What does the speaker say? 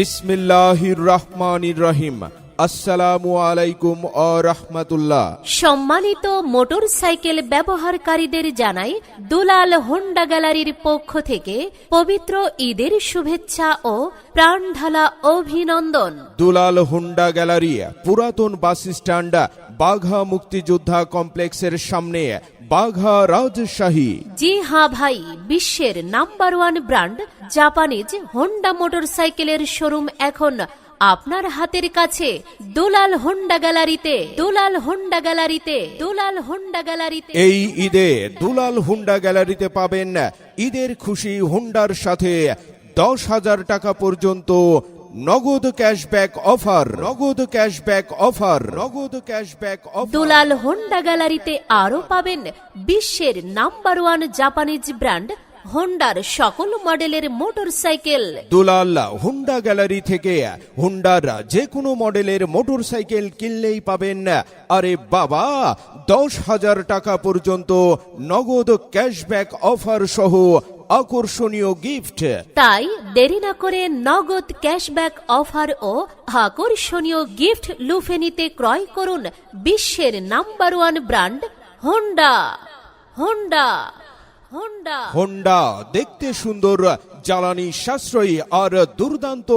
বিসমিল্লাহির রহমানির রহিম। আসসালামু আলাইকুম ও রহমাতুল্লাহ। সম্মানিত মোটর সাইকেল ব্যবহারকারীদের জানাই দুলাল হোন্ডা গ্যালারির পক্ষ থেকে পবিত্র ঈদের শুভেচ্ছা ও প্রাণঢালা অভিনন্দন। দুলাল হুন্ডা গ্যালারি পুরাতন বাস স্ট্যান্ড বাঘা মুক্তিযোদ্ধা কমপ্লেক্সের সামনে বাঘা রাজশাহী। জি হ্যাঁ ভাই বিশ্বের number one brand Japanese Honda মোটরসাইকেলের শোরুম এখন আপনার হাতের কাছে। দোলাল হোন্ডা গ্যালারিতে দোলাল হোন্ডা গ্যালারিতে দোলাল হোন্ডা গ্যালারিতে এই ঈদে দোলাল হুন্ডা গ্যালারিতে পাবেন ঈদের খুশি হুন্ডার সাথে দশ হাজার টাকা পর্যন্ত Nagad cashback offer Nagad cashback offer Nagad cashback offer Dolal Honda গ্যালারিতে আরও পাবেন বিশ্বের নাম্বার ওয়ান জাপানিজ ব্র্যান্ড হোন্ডার সকল মডেলের মোটরসাইকেল দুলাল হুন্ডা গ্যালারি থেকে হুন্ডার যে কোনো মডেলের মোটরসাইকেল কিনলেই পাবেন। আরে বাবা দশ হাজার টাকা পর্যন্ত নগদ ক্যাশব্যাক অফার সহ আকর্ষণীয় গিফট তাই দেরি না করে নগদ ক্যাশব্যাক অফার ও আকর্ষণীয় গিফট লুফে নিতে ক্রয় করুন বিশ্বের number one brand Honda Honda Honda Honda দেখতে সুন্দর জ্বালানি সাশ্রয়ী আর দুর্দান্ত